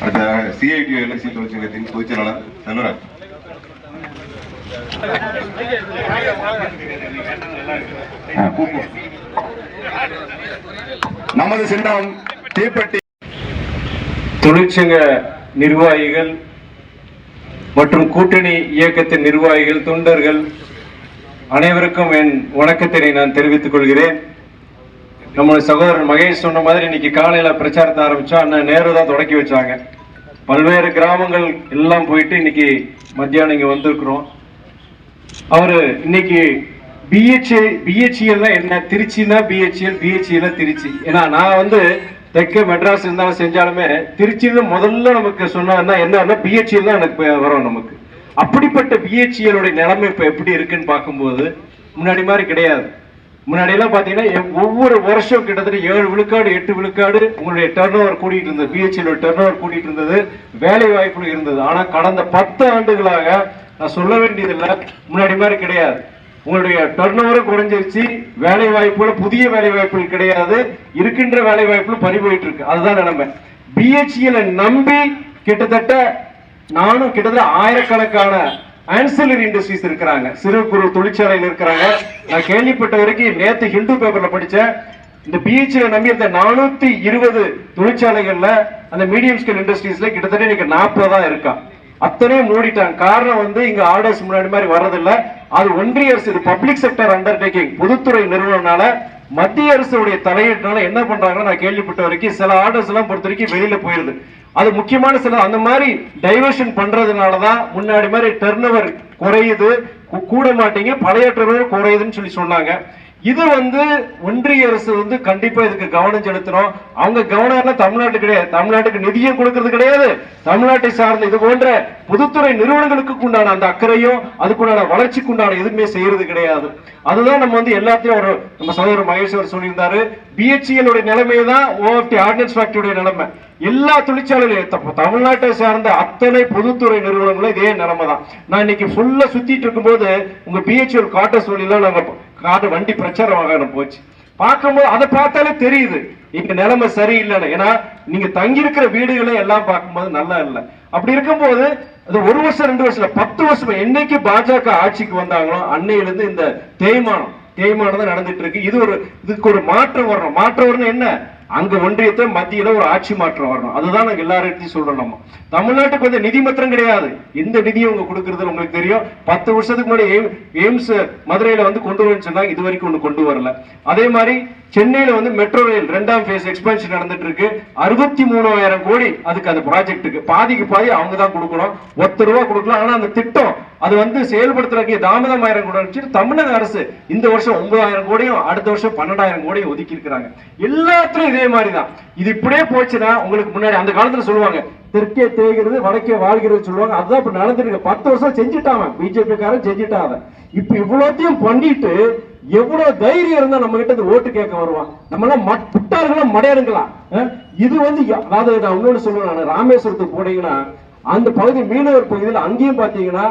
அடுத்த CID LSC தொழிற்சங்கத்தின் பொதுச் செயலாளர் செல்வராஜ் நமது சின்னம் தீப்பெட்டி. தொழிற்சங்க நிர்வாகிகள் மற்றும் கூட்டணி இயக்கத்தின் நிர்வாகிகள் தொண்டர்கள் அனைவருக்கும் என் வணக்கத்தினை நான் தெரிவித்துக் கொள்கிறேன். நம்ம சகோதரர் மகேஷ் சொன்ன மாதிரி இன்னைக்கு காலையில பிரச்சாரத்தை ஆரம்பிச்சோம் அண்ணன் நேரு தான் தொடக்கி வச்சாங்க. பல்வேறு கிராமங்கள் எல்லாம் போயிட்டு இன்னைக்கு மத்தியானம் இங்க வந்திருக்கிறோம். அவரு இன்னைக்கு பிஹெச்ஏ பிஹெச்இஎல் என்ன? திருச்சினா பிஹெச்எல் பிஹெச்இஎல் திருச்சி. ஏன்னா நான் வந்து தெற்க மெட்ராஸ் இருந்தாலும் செஞ்சாலுமே திருச்சியில முதல்ல நமக்கு சொன்னா என்ன பிஹெச்எல் தான் எனக்கு வரும் நமக்கு. அப்படிப்பட்ட பிஹெச்இஎலுடைய நிலைமை இப்ப எப்படி இருக்குன்னு பார்க்கும்போது முன்னாடி மாதிரி கிடையாது. முன்னாடியெல்லாம் பார்த்தீங்கன்னா ஒவ்வொரு வருஷம் கிட்டத்தட்ட ஏழு விழுக்காடு எட்டு விழுக்காடு உங்களுடைய டர்ன் ஓவர் கூட்டிகிட்டு இருந்தது பிஹெச்எல் டர்ன் ஓவர் கூடிட்டு இருந்தது. வேலை வாய்ப்புகள் இருந்தது. ஆனால் கடந்த பத்து ஆண்டுகளாக நான் சொல்ல வேண்டியதில்லை. முன்னாடி மாதிரி கிடையாது. உங்களுடைய டர்ன் ஓவரும் குறைஞ்சிருச்சு. வேலை வாய்ப்புகள் புதிய வேலை வாய்ப்புகள் கிடையாது. இருக்கின்ற வேலை வாய்ப்புகளும் பறிபோயிட்டு இருக்கு. அதுதான் நிலைமை. பிஹெச்இல நம்பி கிட்டத்தட்ட நானும் கிட்டத்தட்ட ஆயிரக்கணக்கான ஆன்சிலரி இண்டஸ்ட்ரீஸ் இருக்கிறாங்க. சிறு குறு தொழிற்சாலையில் இருக்கிறாங்க. நான் கேள்விப்பட்ட வரைக்கும் நேற்று ஹிந்து பேப்பர்ல படித்தேன் இந்த பிஹெச்ல நம்பி இருந்த நானூத்தி இருபது தொழிற்சாலைகள்ல அந்த மீடியம் ஸ்கேல் இண்டஸ்ட்ரீஸ்ல கிட்டத்தட்ட இன்னைக்கு நாற்பது தான் இருக்கா. அத்தனையும் மூடிட்டாங்க. காரணம் வந்து இங்க ஆர்டர்ஸ் முன்னாடி மாதிரி வர்றதில்ல. அது ஒன்றிய அரசு இது பப்ளிக் செக்டர் அண்டர்டேக்கிங் பொதுத்துறை நிறுவனம்னால மத்திய அரசுடைய தலையீட்டுனால என்ன பண்றாங்கன்னா நான் கேள்விப்பட்ட வரைக்கும் சில ஆர்டர்ஸ் எல்லாம் பொறுத்த வரைக்கும் வெளியில போயிருது. அது முக்கியமான சில அந்த மாதிரி டைவர்ஷன் பண்றதுனாலதான் முன்னாடி மாதிரி டர்ன் குறையுது. கூட மாட்டீங்க பழைய டர்ன் குறையுதுன்னு சொல்லி சொன்னாங்க. இது வந்து ஒன்றிய அரசு வந்து கண்டிப்பா இதுக்கு கவனம் செலுத்தணும். அவங்க கவனம் எல்லாம் தமிழ்நாட்டு கிடையாது. தமிழ்நாட்டுக்கு நிதியும் கொடுக்கறது கிடையாது. தமிழ்நாட்டை சார்ந்த இது போன்ற பொதுத்துறை நிறுவனங்களுக்கு உண்டான அந்த அக்கறையும் அதுக்குண்டான வளர்ச்சிக்கு உண்டான எதுவுமே செய்யறது கிடையாது. அதுதான் நம்ம வந்து எல்லாத்தையும் ஒரு நம்ம சகோதரர் மகேஸ்வர் சொல்லியிருந்தாரு. பிஹெச்எல் உடைய நிலைமை தான் ஓஎஃப்டி ஆர்டினன்ஸ் ஃபேக்டரியுடைய நிலைமை. எல்லா தொழிற்சாலையிலும் தமிழ்நாட்டை சார்ந்த அத்தனை பொதுத்துறை நிறுவனங்களும் இதே நிலைமை தான் நான் இன்னைக்கு ஃபுல்லா சுத்திட்டு இருக்கும்போது உங்க பிஹெச்எல் காட்ட வழியெல்லாம் நாங்கள் காட்டு வண்டி பிரச்சாரம் வாகனம் போச்சு. பார்க்கும்போது அதை பார்த்தாலே தெரியுது. இங்க நிலைமை சரியில்லைன்னு. ஏன்னா நீங்க தங்கியிருக்கிற வீடுகளை எல்லாம் பார்க்கும்போது நல்லா இல்லை. அப்படி இருக்கும்போது அது ஒரு வருஷம் ரெண்டு வருஷம் பத்து வருஷம் என்னைக்கு பாஜக ஆட்சிக்கு வந்தாங்களோ அன்னையிலிருந்து இந்த தேய்மானம் தேய்மானம் தான் நடந்துட்டு இருக்கு. இது ஒரு இதுக்கு ஒரு மாற்றம் வரணும். மாற்றம் வரணும் என்ன? அங்க ஒன்றியத்தை மத்தியில ஒரு ஆட்சி மாற்றம் வரணும். அதுதான் நாங்க எல்லார்கிட்டையும் சொல்றோம் நம்ம. தமிழ்நாட்டுக்கு வந்து நிதி மாத்திரம் கிடையாது. இந்த நிதியை உங்க கொடுக்கறது உங்களுக்கு தெரியும். பத்து வருஷத்துக்கு முன்னாடி எய்ம்- எய்ம்ஸ் மதுரையில வந்து கொண்டு வரேன்னு சொன்னாங்க. இது வரைக்கும் ஒண்ணு கொண்டு வரல. அதே மாதிரி சென்னையில வந்து மெட்ரோ ரயில் ரெண்டாம் ஃபேஸ் எக்ஸ்பென்ஷன் நடந்துட்டு இருக்கு. அறுபத்தி மூணாயிரம் கோடி அதுக்கு அந்த ப்ராஜெக்ட்டுக்கு பாதிக்கு பாதி அவங்க தான் கொடுக்கணும். ஒத்த ரூபா கொடுக்கலாம். ஆனா அந்த திட்டம் அது வந்து செயல்படுத்துறதுக்கு தாமதம் ஆயிரம் கோடி வச்சு தமிழக அரசு இந்த வருஷம் ஒன்பதாயிரம் கோடியும் அடுத்த வருஷம் பன்னெண்டாயிரம் கோடியும் ஒதுக்கி இருக்கிறாங்க. எல்லாத்துலயும் இதே மாதிரி தான் இது இப்படியே போச்சுன்னா உங்களுக்கு முன்னாடி அந்த காலத்துல சொல்லுவாங்க தெற்கே தேய்கிறது வடக்கே வாழ்கிறது சொல்லுவாங்க. அதுதான் இப்ப நடந்துட்டு பத்து வருஷம் செஞ்சுட்டாங்க பிஜேபி காரன் செஞ்சுட்டாங்க இப்ப இவ்வளோத்தையும் பண்ணிட்டு எவ்வளவு தைரியம் இருந்தா நம்ம கிட்ட ஓட்டு கேட்க வருவான்? நம்ம எல்லாம் மட்- புட்டாள்களா இது வந்து அதாவது நான் இன்னொன்னு சொல்லுவேன் நான். ராமேஸ்வரத்துக்கு போனீங்கன்னா அந்த பகுதி மீனவர் பகுதியில் அங்கேயும் பாத்தீங்கன்னா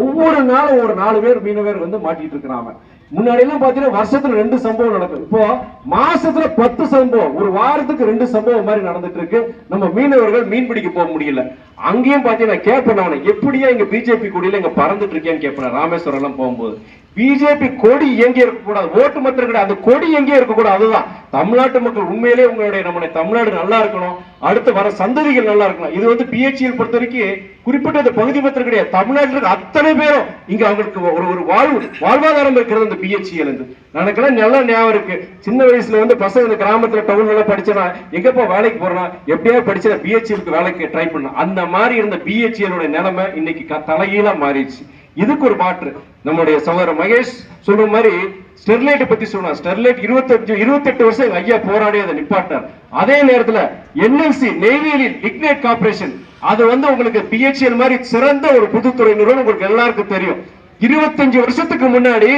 ஒவ்வொரு நாளும் ஒரு நாலு பேர் மீனவர் வந்து மாட்டிட்டு இருக்கிறாங்க முன்னாடி எல்லாம் பாத்தீங்கன்னா வருஷத்துல ரெண்டு சம்பவம் நடக்கும் இப்போ மாசத்துல பத்து சம்பவம் ஒரு வாரத்துக்கு ரெண்டு சம்பவம் மாதிரி நடந்துட்டு இருக்கு. நம்ம மீனவர்கள் மீன் பிடிக்க போக முடியல. அங்கேயும் பாத்தீங்கன்னா கேட்பேன் நான் எப்படியா இங்க பிஜேபி கூடியில இங்க பறந்துட்டு இருக்கேன்னு கேட்பேன். ராமேஸ்வரம் எல்லாம் போகும்போது. பிஜேபி கொடி எங்கே இருக்கக்கூடாது? ஓட்டு மாத்திரம் கிடையாது அந்த கொடி எங்கே இருக்கக்கூடாது? அதுதான். தமிழ்நாட்டு மக்கள் உண்மையிலேயே உங்களுடைய நம்முடைய தமிழ்நாடு நல்லா இருக்கணும். அடுத்து வர சந்ததிகள் நல்லா இருக்கணும். இது வந்து பிஹெச்சிஎல் பொறுத்த வரைக்கும் குறிப்பிட்ட அந்த பகுதி மாத்திரம் கிடையாது. தமிழ்நாட்டில் இருக்க அத்தனை பேரும் இங்க அவங்களுக்கு ஒரு ஒரு வாழ்வு வாழ்வாதாரம் இருக்கிறது அந்த பிஹெச்சிஎல் எனக்கெல்லாம் நல்லா ஞாபகம் இருக்கு. சின்ன வயசுல வந்து பசங்க இந்த கிராமத்துல டவுன்ல எல்லாம் படிச்சனா எங்கப்பா வேலைக்கு போறனா எப்படியா படிச்சா பிஹெச்சிஎலுக்கு வேலைக்கு ட்ரை பண்ண அந்த மாதிரி இருந்த பிஹெச்சிஎல் நிலைமை இன்னைக்கு க- மாறிடுச்சு. இதுக்கு ஒரு மாற்று. நம்முடைய சகோதரர் மகேஷ் சொல்ற மாதிரி ஸ்டெர்லைட் பத்தி சொன்னா ஸ்டெர்லைட் இருபத்தஞ்சு இருபத்தெட்டு வருஷம் எங்க ஐயா போராடி அதை நிப்பாட்டினார். அதே நேரத்துல என்எல்சி நெய்வேலி லிக்னேட் கார்பரேஷன் அது வந்து உங்களுக்கு பிஹெச்எல் மாதிரி சிறந்த ஒரு பொதுத்துறை நிறுவனம் உங்களுக்கு எல்லாருக்கும் தெரியும். இருபத்தஞ்சு வருஷத்துக்கு முன்னாடி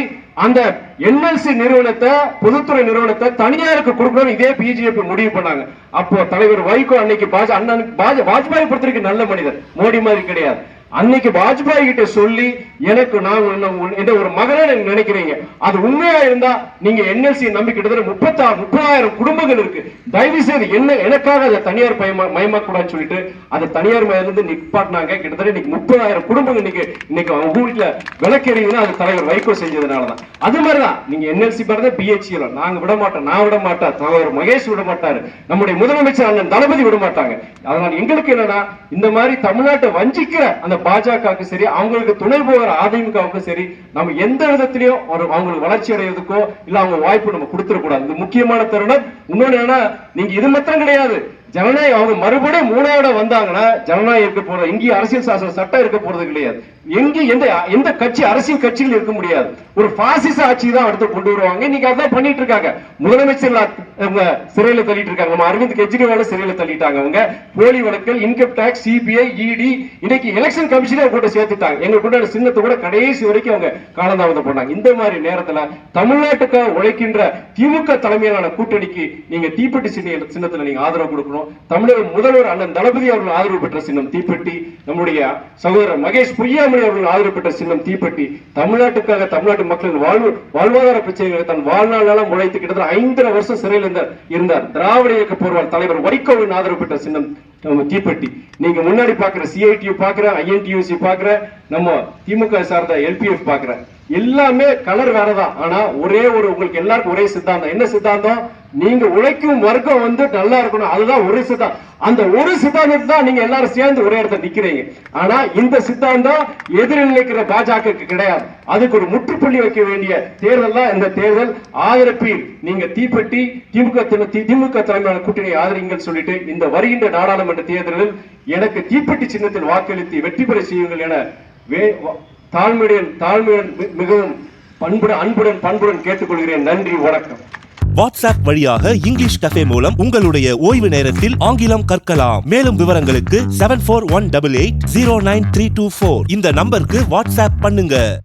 அந்த என்எல்சி நிறுவனத்தை பொதுத்துறை நிறுவனத்தை தனியாருக்கு கொடுக்கணும் இதே பிஜேபி முடிவு பண்ணாங்க. அப்போ தலைவர் வைகோ அன்னைக்கு பாஜ அண்ணனுக்கு பாஜ வாஜ்பாய் பொறுத்தவரைக்கும் நல்ல மனிதர். மோடி மாதிரி கிடையாது. அன்னைக்கு வாஜ்பாய் கிட்ட சொல்லி எனக்கு நான் உன்னை- ஒரு மகனை நினைக்கிறீங்க. அது உண்மையா இருந்தா நீங்க என்எல்சி நம்பி கிட்டத்தட்ட முப்பத்தாறு முப்பதாயிரம் குடும்பங்கள் இருக்கு. தயவு செய்து என்ன எனக்காக அதை தனியார் பயமா மயமாக்கூடாதுன்னு சொல்லிட்டு அதை தனியார் மயிலிருந்து நிப்பாட்டினாங்க. கிட்டத்தட்ட இன்னைக்கு முப்பதாயிரம் குடும்பங்கள் இன்னைக்கு இன்னைக்கு அவங்க வீட்டுல விளக்கெறியுதுன்னா அது தலைவர் வைகோ செஞ்சதுனாலதான். அது மாதிரிதான் நீங்க என்எல்சி பாருங்க பிஹெச்எல் நாங்க விட மாட்டோம் நான் விட மாட்டேன் தலைவர் மகேஷ் விட மாட்டாரு. நம்முடைய முதலமைச்சர் அண்ணன் தளபதி விட மாட்டாங்க. அதனால எங்களுக்கு என்னன்னா இந்த மாதிரி தமிழ்நாட்டை வஞ்சிக்கிற அந்த பாஜகவுக்கு சரி அவங்களுக்கு துணை போகிற அதிமுகவுக்கும் சரி நம்ம எந்த விதத்திலையும் ஒரு அவங்களுக்கு வளர்ச்சி அடைவதற்கோ இல்ல அவங்க வாய்ப்பு நம்ம கொடுத்துடக்கூடாது. இது முக்கியமான தருணம். இன்னொன்னு நீங்க இது மாத்திரம் கிடையாது. ஜனநாயகம் அவங்க மறுபடியும் மூளையோட வந்தாங்கன்னா ஜனநாயகம் இருக்க போறது இங்கே அரசியல் சாசன சட்டம் இருக்க போறது கிடையாது. எங்க எந்த எந்த கட்சி அரசியல் கட்சிகள் இருக்க முடியாது. ஒரு பாசிச ஆட்சி தான் அடுத்து கொண்டு வருவாங்க. இன்னைக்கு அதான் பண்ணிட்டு இருக்காங்க. முதலமைச்சர் சிறையில தள்ளிட்டு இருக்காங்க. நம்ம அரவிந்த் கெஜ்ரிவால சிறையில தள்ளிட்டாங்க அவங்க. போலி வழக்கல் இன்கம் டாக்ஸ் சிபிஐ இடி இன்னைக்கு எலெக்ஷன் கமிஷனே கூட சேர்த்துட்டாங்க. எங்க கூட சின்னத்தை கூட கடைசி வரைக்கும் அவங்க காலந்தாமதம் பண்ணாங்க. இந்த மாதிரி நேரத்துல தமிழ்நாட்டுக்காக உழைக்கின்ற திமுக தலைமையிலான கூட்டணிக்கு நீங்க தீப்பெட்டி சின்ன சின்னத்துல நீங்க ஆதரவு கொடுக்கணும். தமிழக முதல்வர் அண்ணன் தளபதி அவர்கள் ஆதரவு பெற்ற சின்னம் தீப்பெட்டி. நம்முடைய சகோதரர் மகேஷ் பொய்யா அண்ணாமலை அவர்கள் ஆதரப்பட்ட சின்னம் தீப்பெட்டி தமிழ்நாட்டுக்காக தமிழ்நாட்டு மக்களின் வாழ்வு வாழ்வாதார பிரச்சனைகளை தன் வாழ்நாளால உழைத்து கிட்டத்தட்ட ஐந்தரை வருஷம் சிறையில் இருந்தார் இருந்தார். திராவிட இயக்க போர்வால் தலைவர் வைகோவின் ஆதரவு பெற்ற சின்னம் தீப்பெட்டி. நீங்க முன்னாடி பாக்குற சிஐடியூ பாக்குற ஐஎன்டியூசி பாக்குற நம்ம திமுக சார்ந்த எல்பிஎஃப் பாக்குற எல்லாமே கலர் வேறதான். ஆனா ஒரே ஒரு உங்களுக்கு எல்லாருக்கும் ஒரே சித்தாந்தம். என்ன சித்தாந்தம்? நீங்க உழைக்கும் வர்க்கம் வந்து நல்லா இருக்கணும். அதுதான் ஒரு சித்தாந்தம் அந்த ஒரு சித்தாந்தத்தை தான் நீங்க எல்லாரும் சேர்ந்து ஒரே இடத்துல நிக்கிறீங்க. ஆனா இந்த சித்தாந்தம் எதிரில் நிற்கிற பாஜக கிடையாது. அதுக்கு ஒரு முற்றுப்புள்ளி வைக்க வேண்டிய தேர்தல் தான் இந்த தேர்தல். ஆதரப்பில் நீங்க தீப்பெட்டி திமுக திமுக தலைமையான கூட்டணி ஆதரிங்கள் சொல்லிட்டு இந்த வருகின்ற நாடாளுமன்ற தேர்தலில் எனக்கு தீப்பெட்டி சின்னத்தில் வாக்களித்து வெற்றி பெற செய்யுங்கள் என வே- தாழ்மையுடன் தாழ்மையுடன் மிகவும் பண்புடன் அன்புடன் பண்புடன் கேட்டுக்கொள்கிறேன். நன்றி வணக்கம். வாட்ஸ்அப் வழியாக இங்கிலீஷ் கஃபே மூலம் உங்களுடைய ஓய்வு நேரத்தில் ஆங்கிலம் கற்கலாம். மேலும் விவரங்களுக்கு seven four one double eight zero nine three two four இந்த நம்பருக்கு வாட்ஸ்அப் பண்ணுங்க.